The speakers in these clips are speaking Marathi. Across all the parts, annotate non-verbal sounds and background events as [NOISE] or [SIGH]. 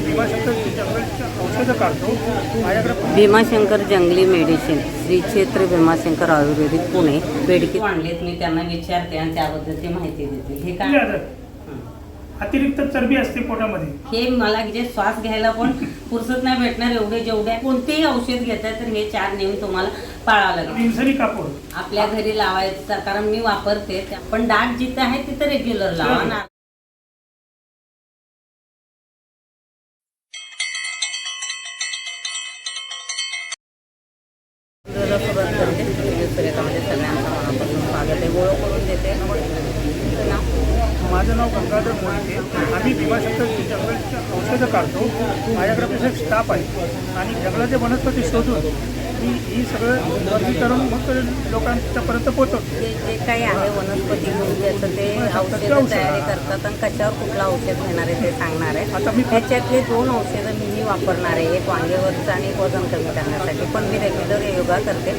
भीमाशंकर जंगलच्या औषधं काढतो. माझ्याकडे भीमाशंकर जंगली मेडिसिन श्री क्षेत्र भीमाशंकर आयुर्वेदिक पुणे बेडकी आणलेत. मी त्यांना विचारते आणि त्याबद्दलची माहिती देतील. हे काय? अतिरिक्त चरबी असते पोटामध्ये. हे मला जे श्वास घ्यायला पण फुरसत नाही भेटणार एवढे जेवढे कोणतेही औषध घेताय तर हे चार नियम तुम्हाला पाळावं लागेल. कापूर आपल्या घरी लावायचं कारण मी वापरते. पण डाग जिथं आहे तिथं रेग्युलर लावा ना सुरुवात करते सुरेखामध्ये सगळ्यांचं मनापासून स्वागत आहे ओळख करून देते तुमचं नाव माझं नाव गंगाधर मोहिते आम्ही भीमाशंकर जंगलच्या औषधं काढतो. माझ्याकडे तसे स्टाफ आहे. आणि जंगलाचे वनस्पती शोधून मी ही सगळं वर्गीकरण मग लोकांच्यापर्यंत पोहोचवतो. जे जे काही आहे वनस्पती गुण ज्याचं ते औषध तयारी करतात आणि कशावर कुठलं औषध घेणार आहे ते सांगणार आहे. आता मी त्याच्यातले दोन औषधं मी वापरणार आहे. एक वांगेवरचं आणि एक वजन कमी करण्यासाठी. पण मी रेग्युलर योगा करते.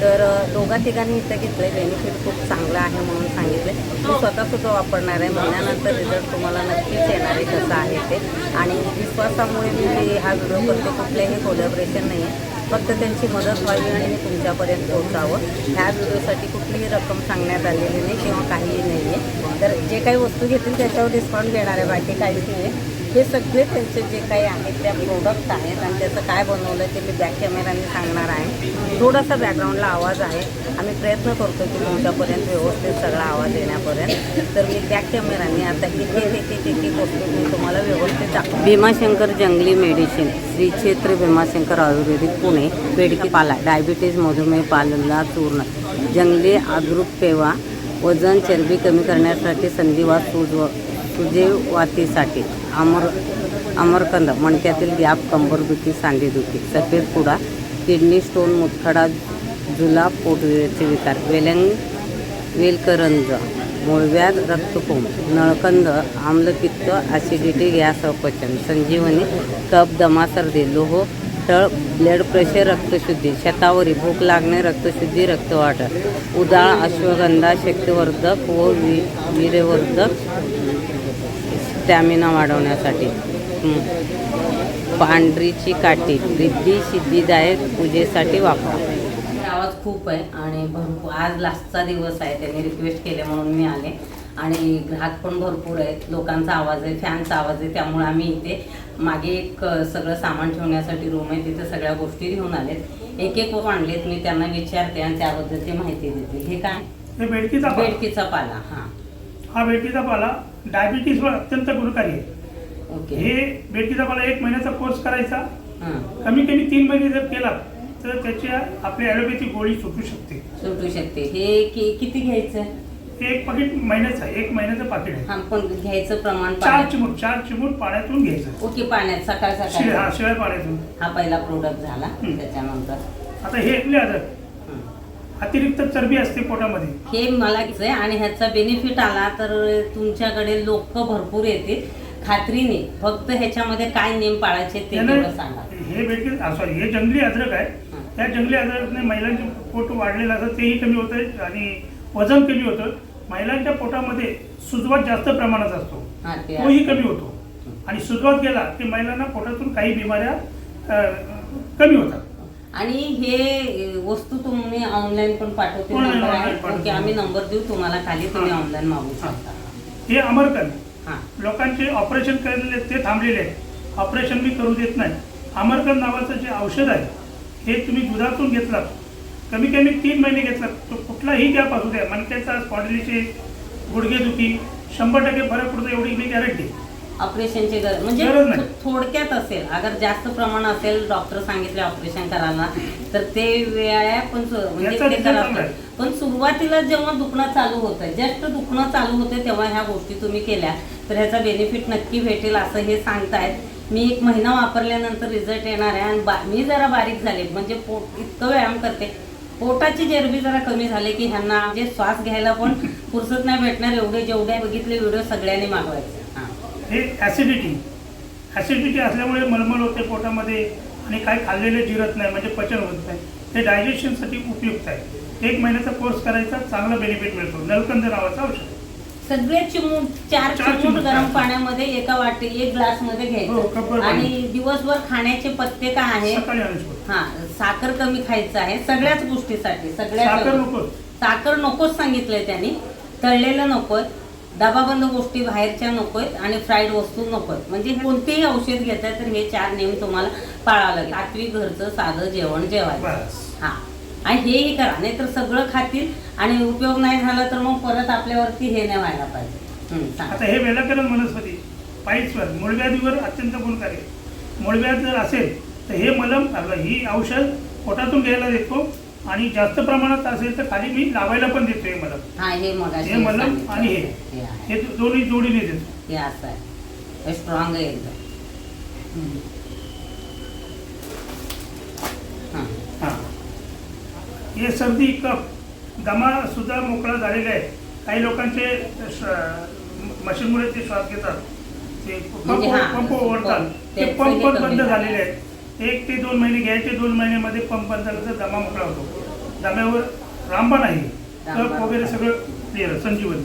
तर दोघा तिघांनी इथं घेतलं बेनिफिट खूप चांगलं आहे म्हणून सांगितले मी स्वतःसुद्धा वापरणार आहे. महिन्यानंतर रिझल्ट तुम्हाला नक्कीच येणार आहे कसं आहे ते. आणि विश्वासामुळे मी हा व्हिडिओ करते. कुठलेही कोलॅबरेशन नाही आहे फक्त त्यांची मदत व्हावी आणि मी तुमच्यापर्यंत पोहोचावं. ह्या व्हिडिओसाठी कुठलीही रक्कम सांगण्यात आलेली नाही किंवा काहीही नाही आहे तर जे काही वस्तू घेतील त्याच्यावर डिस्काउंट देणार आहे. बाकी काहीच नाही आहे हे सगळे त्यांचे जे काही आहेत त्या प्रोडक्ट आहेत आणि त्याचं काय बनवलं ते मी बॅक कॅमेराने सांगणार आहे. थोडासा बॅकग्राऊंडला आवाज आहे. आम्ही प्रयत्न करतो की तुमच्यापर्यंत व्यवस्थित सगळा आवाज येण्यापर्यंत. तर मी बॅक कॅमेराने आता एक एक एक एक मी तुम्हाला व्यवस्थित दाखव भीमाशंकर जंगली मेडिसिन श्री क्षेत्र भीमाशंकर आयुर्वेदिक पुणे बेडकी पाला डायबिटीज मधुमेह पालनला चूर्ण. जंगली आदृत पेवा वजन चरबी कमी करण्यासाठी संधिवात सूज सुजेवातीसाठी अमर अमरकंद मणक्यातील गॅप कंबरदुखी सांधेदुखी सफेद पुडा किडनी स्टोन मुतखडा जुलाब पोटवेचे विकार वेलंग वेलकरंज मूळव्याध रक्तकोंब नळकंद आम्लपित्त ॲसिडिटी गॅस अपचन संजीवनी कप दमा सर्दी लोह टळ ब्लड प्रेशर रक्तशुद्धी शतावरी भूक लागणे रक्तशुद्धी रक्तवाढ उदाळ अश्वगंधा शक्तिवर्धक व वि वीर्यवर्धक स्टॅमिना वाढवण्यासाठी. पांढरीची काठी रिद्धी सिद्धिदायक पूजेसाठी वापरा. आवाज खूप आहे आणि भरपूर आज लास्टचा दिवस आहे त्यांनी रिक्वेस्ट केले म्हणून मी आले. आणि ग्राहक पण भरपूर आहेत. लोकांचा आवाज आहे फॅनचा आवाज आहे त्यामुळे आम्ही इथे मागे एक सगळं सामान ठेवण्यासाठी रूम आहे. तिथे सगळ्या गोष्टी घेऊन आलेत. एक एक आणलेत मी त्यांना विचारते आणि त्याबद्दलची माहिती देते. हे काय? हे बेडकीचा पाला. बेडकीचा पाला हां. हा बेडकीचा पाला. डायबिटीसवर अत्यंत गुणकारी आहे. ओके. हे बेडकीचा पाला एक महिन्याचा कोर्स करायचा. हां. कमी कमी तीन महिने जर केला तर त्याची आपली ॲलोपॅथी गोळी सुटू शकते. सुटू शकते. हे कि किती घ्यायचं? हे एक पाकिट महिन्याचं आहे. एक महिन्याचं पाकिट आहे. हा पण घ्यायचं प्रमाण चार पाण्यात? चिमूट चार चिमूट पाण्यातून घ्यायचं. ओके पाण्यात सकाळ शिळ हा सकाळ शिळ्या पाण्यातून. हा पहिला प्रोडक्ट झाला हं. त्याच्यानंतर. आता हे आजार हं. अतिरिक्त चरबी असते पोटामध्ये. हे मला घ्यायचंय आणि ह्याचा बेनिफिट आला तर तुमच्याकडे लोक भरपूर येतील. खात्रीने फक्त ह्याच्यामध्ये काय नियम पाळायचे ते त्यानं तेवढं सांगा. हे बेडकी सॉरी हे जंगली अद्रक आहे. हं. या जंगली अद्रकने महिलांचे पोट वाढलेलं असतं तेही कमी होतं आणि वजन कमी होतं. महिलांच्या पोटामध्ये सुजवात जास्त प्रमाणात असतो. हा ते तोही कमी होतो. आणि सुजवात गेला की महिलांना पोटातून काही बिमाऱ्या अं, कमी होतात. आणि हे वस्तू तुम्ही ऑनलाईन पण पाठवते Online, नंबर आहे. online पाठवते. ओके आम्ही नंबर देऊ तुम्हाला खाली तुम्ही हां. ऑनलाईन मागू हां. शकता. हे अमरकंद हां. लोकांचे ऑपरेशन केलेले ते थांबलेले आहे ऑपरेशन मी करू देत नाही. अमरकंद नावाचं जे औषध आहे हे तुम्ही दुधातून घेतलात. कमी कमी तीन महिने घेतलात. तो कुठलाही गॅप असू द्या. मणक्याचा स्पॉडलीचे गुडघेदुखी शंभर टक्के फरक पडतो एवढी मी गॅरंटी ऑपरेशनची गरज म्हणजे थोडक्यात असेल. अगर जास्त प्रमाण असेल डॉक्टर सांगितले ऑपरेशन करायला तर ते वेळ पण म्हणजे ते. पण सुरुवातीला जेव्हा दुखणं चालू होतं जस्ट दुखणं चालू होते तेव्हा ह्या गोष्टी तुम्ही केल्या. तर ह्याचा बेनिफिट नक्की भेटेल असं हे सांगतायत. मी एक महिना वापरल्यानंतर रिझल्ट येणार आहे आणि बा मी जरा बारीक झाले. म्हणजे पोट इतकं व्यायाम करते. पोटाची चरबी जरा कमी झाली की ह्यांना म्हणजे श्वास घ्यायला पण [LAUGHS] फुरसत नाही भेटणार एवढे जेवढे बघितले व्हिडिओ सगळ्यांनी मागवायचे. हां हे ॲसिडिटी ॲसिडिटी असल्यामुळे मळमळ होते पोटामध्ये आणि काय खाल्लेले जिरत नाही म्हणजे पचन होत नाही. ते डायजेशनसाठी उपयुक्त आहे. एक महिन्याचा कोर्स करायचा चांगला बेनिफिट मिळतो. नलकंद नावाचं औषध. सगळे चिमूट चार चिमूट गरम. पाण्यामध्ये एका वाटी एक ग्लासमध्ये हो, घ्यायचं पाणी. आणि दिवसभर खाण्याचे पत्ते काय आहे? हा साखर कमी खायचं आहे सगळ्याच गोष्टीसाठी सगळ्या साखर नको साखर नकोच सांगितलंय त्यांनी तळलेलं नकोय डबाबंद गोष्टी बाहेरच्या नकोय आणि फ्राईड वस्तू नकोय म्हणजे कोणतेही औषध घेताय तर हे चार नियम तुम्हाला पाळावं लागेल. आठवी घरचं साधं जेवण जेवायचं हा. आणि हेही करा. नाहीतर सगळं खातील आणि उपयोग नाही झाला तर मग परत आपल्यावरती हे नाही व्हायला पाहिजे. हं. आता हे वेलाकरण वनस्पती पाईल्सवर मूळव्याधीवर अत्यंत गुणकारी. आहे. मूळव्याध जर असेल तर हे मलम ही औषध पोटातून घ्यायला देतो आणि जास्त प्रमाणात असेल तर खाली मी लावायला पण देतो हे मलम. हा हे मग हे मलम आणि हे. हे दोन्ही जोडीने देतो. हे असं आहे. हे स्ट्रॉंग आहे एकदम. हं. हां. हां. हे सर्दी कफ दमा सुद्धा मोकळा झालेला आहे काही लोकांचे श- मशीनमुळे ते श्वास घेतात. ते पंप म्हणजे हां, पंप ओढतात. ते पंप हे पण कमी बंद झालं. झालेले आहेत. एक ते दोन महिने घ्यायचे दोन महिन्यामध्ये पंप बंद झाला तर दमा मोकळा होतो. दम्यावर रामबाण आहे. कफ रामबाण. वगैरे सगळं क्लिअर संजीवनी.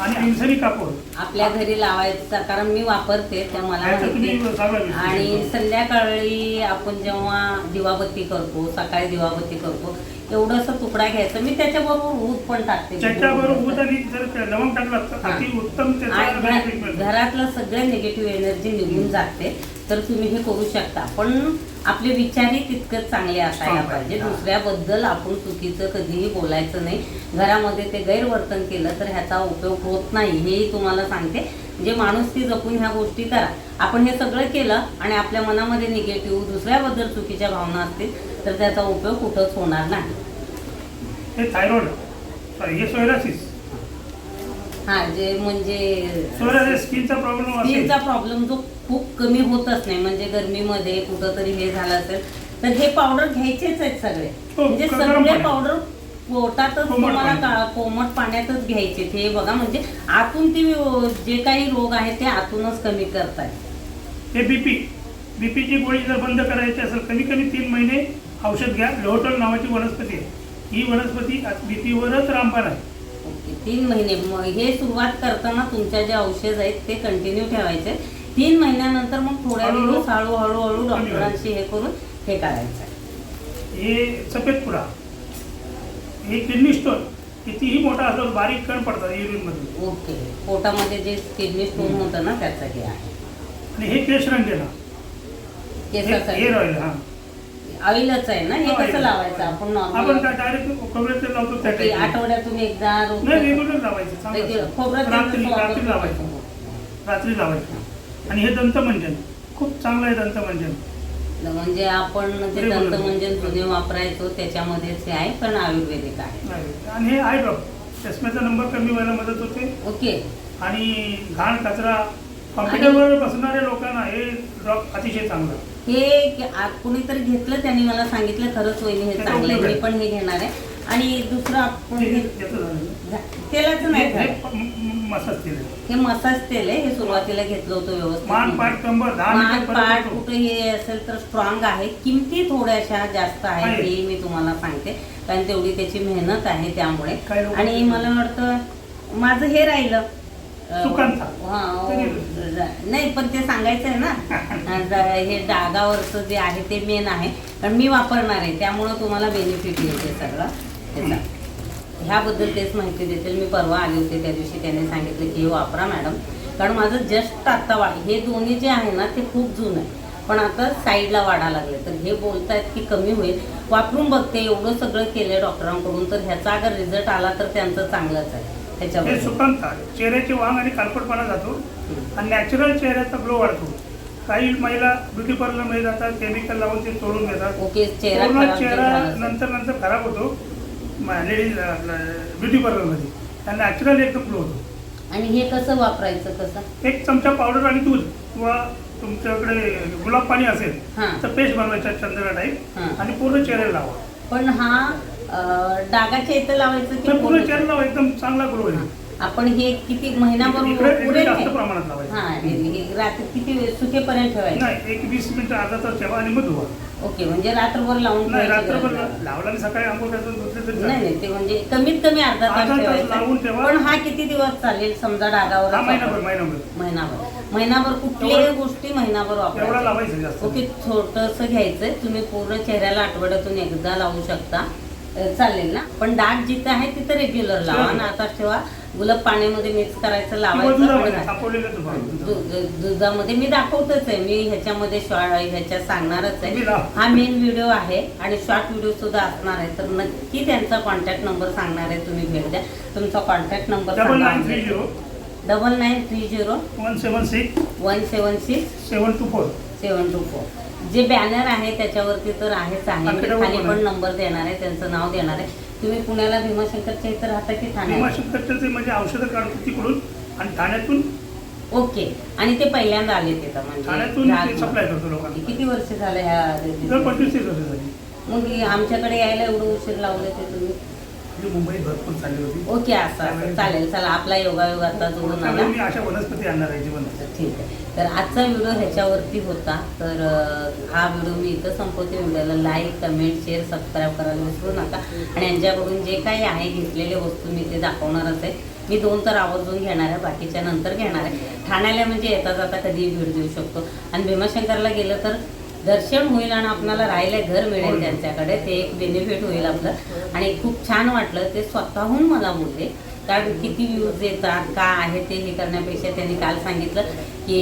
आणि इंसनी कापूर आपल्या घरी लावायचा कारण मी वापरते त्या मला माहिती. आणि संध्याकाळी आपण जेव्हा दिवाबत्ती करतो सकाळी दिवाबत्ती करतो एवढंसं तुकडा घ्यायचा. मी त्याच्याबरोबर ऊद पण टाकते. घरातलं सगळं निगेटिव्ह एनर्जी निघून जाते. तर तुम्ही हे करू शकता. पण आपले विचारही तितकंच चांगले असायला पाहिजे. दुसऱ्याबद्दल आपण चुकीचं कधीही बोलायचं नाही. घरामध्ये ते गैरवर्तन केलं तर ह्याचा उपयोग होत नाही हेही तुम्हाला सांगते. म्हणजे माणूस ती जपून ह्या गोष्टी करा. आपण हे सगळं केलं आणि आपल्या मनामध्ये निगेटिव्ह दुसऱ्याबद्दल चुकीच्या भावना असतील तर त्याचा उपयोग कुठंच होणार नाही. हे थायरॉइड सॉरी हे सोयरासिस हा जे म्हणजे स्किनचा प्रॉब्लेम स्किनचा प्रॉब्लेम जो खूप कमी होतच नाही म्हणजे गरमीमध्ये कुठंतरी हे झालं असेल तर हे पावडर घ्यायचेच आहेत सगळे. हो, म्हणजे सगळे. पावडर पोटातच कोमट तुम्हाला कोमट पाण्यातच घ्यायचे हे बघा म्हणजे आतून ती जे काही रोग आहेत ते आतूनच कमी करतायत. हे बीपी बीपीची गोळी जर बंद करायची असेल कमी कमी तीन महिने औषध घ्या. लोहटल नावाची वनस्पती आहे. ही वनस्पती बीपीवरच रामबाण आहे. तीन महिने. हे सुरुवात करताना तुमच्या जे औषध आहेत ते कंटिन्यू ठेवायचे. तीन महिन्यानंतर मग थोड्या दिवस हळूहळू हळू डॉक्टरांशी हे करून हे करायचं. आहे. हे सफेद पुडा हे किडनी स्टोन कितीही मोठा असलो बारीक कण पडतात युरिनमधून ओके. पोटामध्ये जे किडनी स्टोन होतं ना त्याचं हे आहे. आणि हे केसासाठी हेअर ऑइल हा. ऑइलच आहे ना हे कसं. लावायचं आपण आपण नॉर्मल डायरेक्ट खोबऱ्यात तेल लावतो त्या. आठवड्यातून एकदा रोज नाही रेग्युलर लावायचं खोबरं तेल रात्री जसं रात्री लावायचं. रात्री लावायचं. आणि हे दंतमंजन. खूप चांगलं आहे दंतमंजन. म्हणजे आपण जे Regular. दंतमंजन जुने वापरायचो त्याच्यामध्येच हे आहे पण आयुर्वेदिक आहे. आणि हे आय ड्रॉप चष्म्याचा नंबर कमी व्हायला मदत होते. ओके. आणि घाण कचरा. कॉम्प्युटरवर बसणाऱ्या लोकांना हे ड्रॉप अतिशय चांगलं आहे. हे कुणीतरी घेतलं त्यांनी मला सांगितलं खरंच वहिनी हे चांगलं आहे मी पण हे घेणार आहे. आणि दुसरं आपण तेलाचं नाही हे- मसाज हे तेल आहे हे सुरुवातीला घेतलं होतं व्यवस्थित. मान पाठ कुठे हे असेल तर स्ट्रॉंग आहे. किमती थोड्याशा जास्त आहेत आहे. हे मी तुम्हाला सांगते. कारण तेवढी त्याची मेहनत आहे त्यामुळे. आणि मला वाटतं माझं हे राहिलं. हा, हो. नाही पण ते सांगायचं आहे ना. [LAUGHS] हे डागावरचं जे आहे ते मेन आहे. कारण मी वापरणार आहे. त्यामुळं तुम्हाला बेनिफिट मिळते सगळं. त्याचा ह्याबद्दल तेच माहिती देतील. मी परवा आले होते त्या दिवशी. त्याने सांगितलं की हे वापरा मॅडम. कारण माझं जस्ट आत्ता वाढ. हे दोन्ही जे आहे ना ते खूप जुनं आहे. पण आता साईडला वाढा लागले. तर हे बोलतायत की कमी होईल. वापरून बघते. एवढं सगळं केलं डॉक्टरांकडून. तर ह्याचा अगर रिझल्ट आला तर त्यांचं चांगलंच आहे. हे त्याच्यावर सुकांता चेहऱ्याचे वांग आणि कालपटपणा जातो आणि नॅचरल चेहऱ्याचा ग्लो वाढतो. काही महिला ब्युटी पार्लरमध्ये जातात केमिकल लावून ते तोडून घेतात. ओके चेहरा पूर्ण खराब चेहरा झाला. नंतर नंतर खराब होतो लेडीज ब्युटी पार्लरमध्ये आणि नॅचरल एकदम ग्लो होतो. आणि हे कसं वापरायचं कसं? एक चमचा पावडर आणि दूध किंवा तुमच्याकडे गुलाब पाणी असेल हां. तर पेस्ट बनवायचा चंद्रा टाईप हां. आणि पूर्ण चेहऱ्याला लावा. पण हा डागाच्या इथं लावायचं की पूर्ण लावा एकदम चांगला ग्लो होईल आपण हे किती महिनाभर पुरेल जास्त? प्रमाणात लावायचं. हा रात्री किती सुकेपर्यंत ठेवायचं? नाही एक वीस मिनिटं अर्धा तास ठेवा आणि मग धुवा. ओके म्हणजे रात्रभर लावून नाही ठेवायची रात्रभर गरज नाही. लावला आणि सकाळी आंघोळ करायचं नाही. नाही ते म्हणजे कमीत कमी अर्धा अर्धा तास लावून ठेवा. पण हा किती दिवस चालेल समजा डागावर? हा महिनाभर महिनाभर. महिनाभर. महिनाभर कुठल्याही गोष्टी महिनाभर वापरायच्या लावायचं जास्त ओके छोटंसं घ्यायचंय. तुम्ही पूर्ण चेहऱ्याला आठवड्यातून एकदा लावू शकता. चालेल ना. पण डाग जिथे आहे तिथे रेग्युलर लावा. आणि आता ठेवा गुलाब पाण्यामध्ये मिक्स करायचं लावायचं दुधामध्ये मी दाखवतच आहे. मी ह्याच्यामध्ये शॉर्ट ह्याच्यात सांगणारच आहे. हा मेन व्हिडिओ आहे आणि शॉर्ट व्हिडिओ सुद्धा असणार आहे. तर नक्की त्यांचा कॉन्टॅक्ट नंबर सांगणार आहे. तुम्ही भेट द्या. तुमचा contact number double nine three zero one seven six one seven six seven two four seven two four जे बॅनर आहे त्याच्यावरती तर आहेच आहे. खाली पण. नंबर देणार आहे त्यांचं नाव देणार आहे. तुम्ही पुण्याला भीमाशंकरच्या इथं राहता की ठाण्यात? म्हणजे औषधं काढतो तिकडून आणि ठाण्यातून? ओके. आणि ते पहिल्यांदा आले तिथं म्हणजे ते लोकांना. किती वर्ष झाले ह्या मग आमच्याकडे यायला एवढं उशीर लावले ते तुम्ही? मी मुंबईत भरपूर चालली होती. ओके असं असं. चालेल चला आपला योगायोग आता जोडून त्यावेळी आला. मी अशा वनस्पती आणणार आहे जीवन ठीक आहे. तर आजचा व्हिडिओ ह्याच्यावरती होता. तर अं, हा व्हिडिओ मी इथं संपवते. व्हिडिओला लाईक कमेंट शेअर सबस्क्राईब करायला विसरू नका. आणि यांच्याकडून जे काही आहे घेतलेले वस्तू मी ते दाखवणारच आहे. मी दोन तर आवर्जून घेणार आहे बाकीच्या नंतर घेणार आहे. ठाण्याला म्हणजे येता जाता कधीही भेट देऊ शकतो. आणि भीमाशंकरला गेलं तर दर्शन होईल आणि आपल्याला राहायला घर मिळेल त्यांच्याकडे ते एक बेनिफिट होईल आपलं. आणि खूप छान वाटलं ते स्वतःहून मला बोलले. कारण किती व्ह्यूज येतात का आहे ते हे करण्यापेक्षा त्यांनी काल सांगितलं की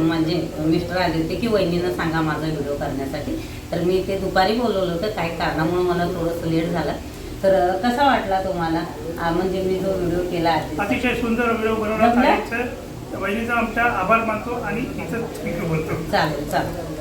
म्हणजे मिस्टर आले होते की वहिनीनं सांगा माझा व्हिडिओ करण्यासाठी. तर मी ते दुपारी बोलवलं होतं काही कारणामुळे मला थोडंसं लेट झालं. तर कसा वाटला तुम्हाला? म्हणजे मी जो व्हिडिओ केला आधी अतिशय सुंदर व्हिडिओ? आल्याचं वहिनीचा आमच्या आभार मानतो आणि बोलतो चालेल चालेल.